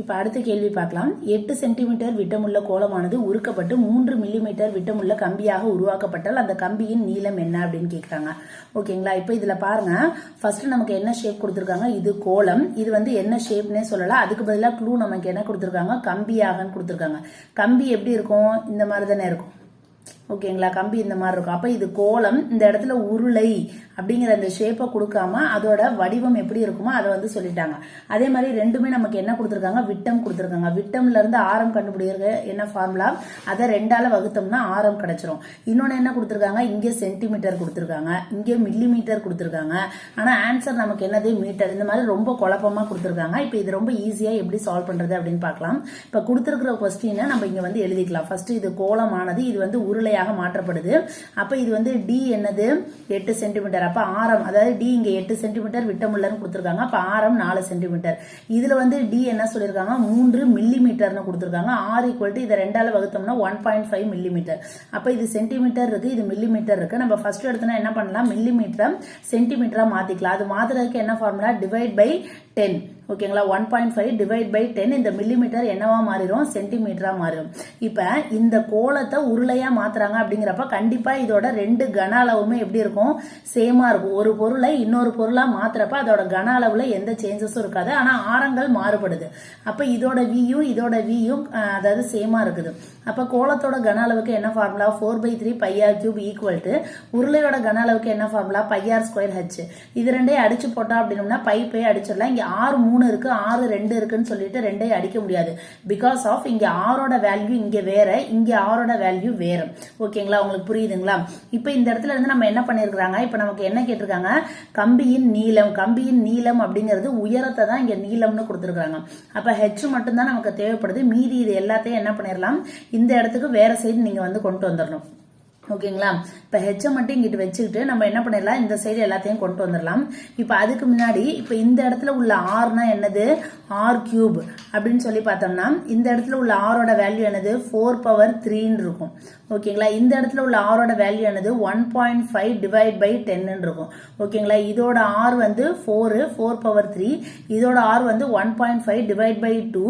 இப்போ அடுத்த கேள்வி பார்க்கலாம். எட்டு சென்டிமீட்டர் விட்டமுள்ள கோலமானது உருக்கப்பட்டு மூன்று மில்லிமீட்டர் விட்டமுள்ள கம்பியாக உருவாக்கப்பட்டால் அந்த கம்பியின் நீளம் என்ன அப்படின்னு கேட்குறாங்க ஓகேங்களா? இப்போ இதில் பாருங்க. ஃபர்ஸ்ட் நமக்கு என்ன ஷேப் கொடுத்துருக்காங்க? இது கோலம் இது வந்து என்ன ஷேப்னே சொல்லலாம் அதுக்கு பதிலாக க்ளூ நமக்கு என்ன கொடுத்துருக்காங்க? கம்பியாகன்னு கொடுத்துருக்காங்க. கம்பி எப்படி இருக்கும்? இந்த மாதிரி தானே இருக்கும். ஓகேங்களா? கம்பி இந்த மாதிரி இருக்கும். அப்போ இது கோலம் இந்த இடத்துல உருளை. அப்படிங்கிற அந்த ஷேப்பை கொடுக்காம அதோட வடிவம் எப்படி இருக்குமோ அதை வந்து சொல்லிட்டாங்க. அதே மாதிரி ரெண்டுமே நமக்கு என்ன கொடுத்துருக்காங்க? விட்டம் கொடுத்துருக்காங்க. விட்டம்ல இருந்து ஆரம் கண்டுபிடிக்கிற என்ன ஃபார்முலா அதை ரெண்டால வகுத்தோம்னா ஆரம் கிடைச்சிரும். இன்னொன்று என்ன கொடுத்துருக்காங்க? இங்கே சென்டிமீட்டர் கொடுத்துருக்காங்க. இங்கே மில்லி மீட்டர் கொடுத்துருக்காங்க. ஆனால் ஆன்சர் நமக்கு என்னது? மீட்டர் இந்த மாதிரி ரொம்ப குழப்பமா கொடுத்துருக்காங்க. இப்போ இது ரொம்ப ஈஸியாக எப்படி சால்வ் பண்ணுறது அப்படின்னு பார்க்கலாம். இப்போ கொடுத்துருக்கிற கொஸ்டினை நம்ம இங்கே வந்து எழுதிக்கலாம். ஃபர்ஸ்ட் இது கோலமானது இது வந்து உருளையாக மாற்றப்படுது. அப்போ இது வந்து டி என்னது? எட்டு சென்டிமீட்டர் அப்போ ஆரம் அதாவது டி இங்கே எட்டு சென்டிமீட்டர் விட்டமுள்ளன்னு கொடுத்துருக்காங்க. அப்போ ஆரம் நாலு சென்டிமீட்டர் இதில் வந்து டி என்ன சொல்லியிருக்காங்க? மூன்று மில்லி மீட்டர்னு கொடுத்துருக்காங்க. ஆர் ஈக்குவல் டு இதை ரெண்டால் வகுத்தோம்னா one point five milli metre அப்போ இது சென்டிமீட்டர் இருக்குது இது மில்லி மீட்டர் இருக்குது நம்ம ஃபஸ்ட்டு எடுத்தோன்னா என்ன பண்ணலாம்? மில்லி மீட்டரை சென்டிமீட்டராக மாற்றிக்கலாம் அது மாத்துறதுக்கு என்ன ஃபார்முலா டிவைட் பை டென் ஓகேங்களா? One point five divide by ten இந்த மில்லிமீட்டர் என்னவா மாறிடும் சென்டிமீட்டரா மாறிடும் இப்போ இந்த கோலத்தை உருளையா மாத்துறாங்க அப்படிங்கிறப்ப கண்டிப்பா இதோட ரெண்டு கன அளவுமே எப்படி இருக்கும்? சேமா இருக்கும். ஒரு பொருளை இன்னொரு பொருளா மாத்துறப்ப அதோட கன அளவுல எந்த சேஞ்சஸும் இருக்காது. ஆனா ஆரங்கள் மாறுபடுது. அப்ப இதோட வியும் இதோட வியும் அதாவது சேமா இருக்குது. அப்ப கோலத்தோட கன அளவுக்கு என்ன formula four by three pi r cube equal to உருளையோட கன அளவுக்கு என்ன ஃபார்முலா பையார் ஸ்கொயர் ஹச் இது ரெண்டே அடிச்சு போட்டோம் அப்படின்னோம்னா பை பை அடிச்சிடலாம். இங்க ஆறு மூணு இருக்கு ஆறு ரெண்டு இருக்குன்னு சொல்லிட்டு ரெண்டையும் அடிக்க முடியாது. பிகாஸ் ஆஃப் இங்க ஆறோட வேல்யூ இங்க வேற இங்க ஆறோட வேல்யூ வேற. ஓகேங்களா உங்களுக்கு புரியுதுங்களா? இப்போ இந்த இடத்துல இருந்து நம்ம என்ன பண்ணிருக்காங்க இப்போ நமக்கு என்ன கேட்டிருக்காங்க? கம்பியின் நீளம் கம்பியின் நீளம் அப்படிங்கிறது உயரத்தை தான் இங்க நீளம்னு கொடுத்துருக்காங்க அப்ப ஹெச் மட்டும் தான் நமக்கு தேவைப்படுது. மீதி இது எல்லாத்தையும் என்ன பண்ணிடலாம் இந்த இடத்துக்கு வேற சைடு நீங்க வந்து கொண்டு வந்துடணும் ஓகேங்களா? இப்போ ஹெச்சை மட்டும் இங்கிட்டு வச்சுக்கிட்டு நம்ம என்ன பண்ணிடலாம்? இந்த சைடு எல்லாத்தையும் கொண்டு வந்துடலாம். இப்போ அதுக்கு முன்னாடி இப்போ இந்த இடத்துல உள்ள ஆர்னா என்னது? ஆர் கியூப் அப்படின்னு சொல்லி பார்த்தோம்னா இந்த இடத்துல உள்ள ஆரோட வேல்யூ என்னது? ஃபோர் பவர் த்ரீன்னு இருக்கும். ஓகேங்களா? இந்த இடத்துல உள்ள ஆரோட வேல்யூ என்னது? One point five divide by டென்னு இருக்கும். ஓகேங்களா? இதோட ஆர் வந்து ஃபோரு ஃபோர் பவர் த்ரீ இதோட ஆர் வந்து one point five divide by two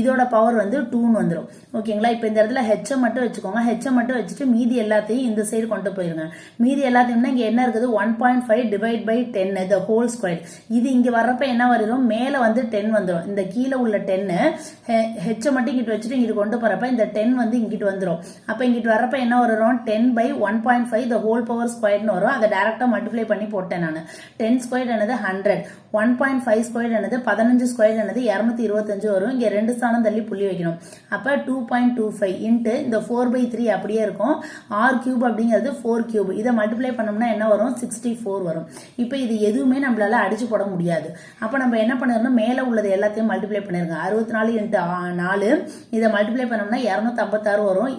இதோட பவர் வந்து டூன்னு வந்துடும் ஓகேங்களா? இப்போ இந்த இடத்துல ஹெச்சை மட்டும் வச்சுக்கோங்க. ஹெச்சை மட்டும் வச்சுட்டு மீதி எல்லாத்தையும் இந்த சைடு கொண்டு போயிருங்க. மீதி எல்லாத்தையும்னா இங்கே என்ன இருக்குது? One point five divide by ten the whole square இது இங்கே வர்றப்ப என்ன வரும் மேலே வந்து டென் வந்துடும் இந்த கீழே உள்ள டென்னு ஹெச்சை மட்டும் இங்கிட்டு வச்சுட்டு இங்கிட்டு கொண்டு போகிறப்ப இந்த டென் வந்து இங்கிட்டு வந்துடும் அப்போ இங்கிட்டு வர்றப்ப என்ன வரும் ten by one point five the whole power ஸ்கொயர்னு வரும். அதை டேரெக்டாக மல்டிப்ளை பண்ணி போட்டேன் நான். டென் ஸ்கொயர் என்னது? Hundred one point five square என்னது? பதினஞ்சு ஸ்கொயர் என்னது? இரநூத்தி இருபத்தஞ்சு வரும். இங்கே ரெண்டு ஸ்தானம் தள்ளி புள்ளி வைக்கணும். அப்போ two point two five into இந்த ஃபோர் பை த்ரீ அப்படியே இருக்கும். ஆர் கியூப் அப்படிங்கிறது ஃபோர் கியூப் இதை மல்டிப்ளை பண்ணோம்னா என்ன வரும்? சிக்ஸ்டி ஃபோர் வரும். இப்போ இது எதுவுமே நம்மளால அடிச்சு போட முடியாது. அப்போ நம்ம என்ன பண்ணிடணும்? மேலே உள்ளது எல்லாத்தையும் மல்டிப்ளை பண்ணிருங்க. அறுபத்தி நாலு இன்ட்டு நாலு. இதை மல்டிப்ளை பண்ணோம்னா இரநூத்தி ஐம்பத்தாறு வரும்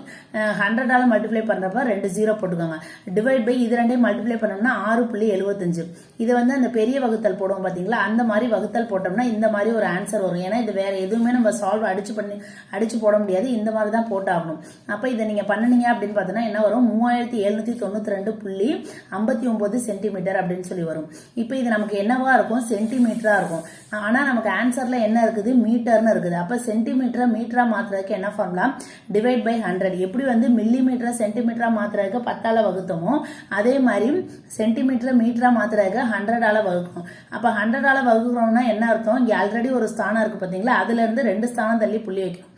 ஹண்ட்ரடால மல்டிப்ளை பண்ணுறப்ப ரெண்டு ஜீரோ போட்டுக்கோங்க. டிவைட் பை இது ரெண்டையும் மல்டிப்ளை பண்ணோம்னா ஆறு புள்ளி எழுபத்தஞ்சு இதை வந்து அந்த பெரிய வகுத்தல் போடுவோம் பார்த்தீங்களா அந்த மாதிரி வகுத்தல் போட்டோம்னா இந்த மாதிரி ஒரு ஆன்சர் வரும். ஏன்னா இது வேற எதுவுமே நம்ம சால்வ் அடிச்சு பண்ணி அடிச்சு போட முடியாது. இந்த மாதிரி தான் போட்டாகணும். அப்போ இதை நீங்கள் பண்ணுனீங்க அப்படின்னு பார்த்தோன்னா என்ன வரும்? மூவாயிரத்தி எழுநூத்தி தொண்ணூத்தி ரெண்டு புள்ளி ஐம்பத்தி ஒன்பது சென்டிமீட்டர் அப்படின்னு சொல்லி வரும். இப்போ இது நமக்கு என்னவா இருக்கும்? சென்டிமீட்டரா இருக்கும். ஆனா நமக்கு ஆன்சர்ல என்ன இருக்குது? மீட்டர்னு இருக்குது. அப்ப சென்டிமீட்டரை மீட்டரா மாத்துறதுக்கு என்ன ஃபார்முலா டிவைட் பை ஹண்ட்ரட் எப்படி வந்து மில்லி மீட்டரை சென்டிமீட்டரா மாத்துறதுக்கு பத்தால வகுத்தோமோ அதே மாதிரி சென்டிமீட்டரை மீட்டரா மாத்துறதுக்கு ஹண்ட்ரடால வகுக்கும் அப்ப ஹண்ட்ரடால வகுக்கிறோம்னா என்ன அர்த்தம்? இங்க ஆல்ரெடி ஒரு ஸ்தானம் இருக்கு பாத்தீங்களா? அதுல இருந்து ரெண்டு ஸ்தானம் தள்ளி புள்ளி வைக்கும்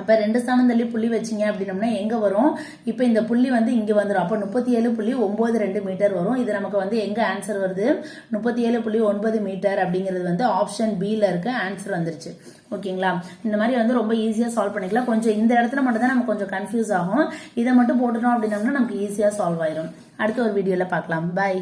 அப்போ ரெண்டு ஸ்தானம் தள்ளி புள்ளி வச்சிங்க அப்படின்னம்னா எங்கே வரும்? இப்போ இந்த புள்ளி வந்து இங்கே வந்துடும் அப்போ முப்பத்தி ஏழு புள்ளி ஒம்பது ரெண்டு மீட்டர் வரும். இது நமக்கு வந்து எங்கே ஆன்சர் வருது? முப்பத்தி ஏழு புள்ளி ஒன்பது மீட்டர் அப்படிங்கிறது வந்து ஆப்ஷன் பியில் இருக்க ஆன்சர் வந்துருச்சு. ஓகேங்களா இந்த மாதிரி வந்து ரொம்ப ஈஸியாக சால்வ் பண்ணிக்கலாம். கொஞ்சம் இந்த இடத்துல மட்டும் தான் நமக்கு கொஞ்சம் கன்ஃபியூஸ் ஆகும். இதை மட்டும் போட்டுட்டோம் அப்படின்னம்னா நமக்கு ஈஸியாக சால்வ் ஆயிரும். அடுத்த ஒரு வீடியோவில் பார்க்கலாம். பாய்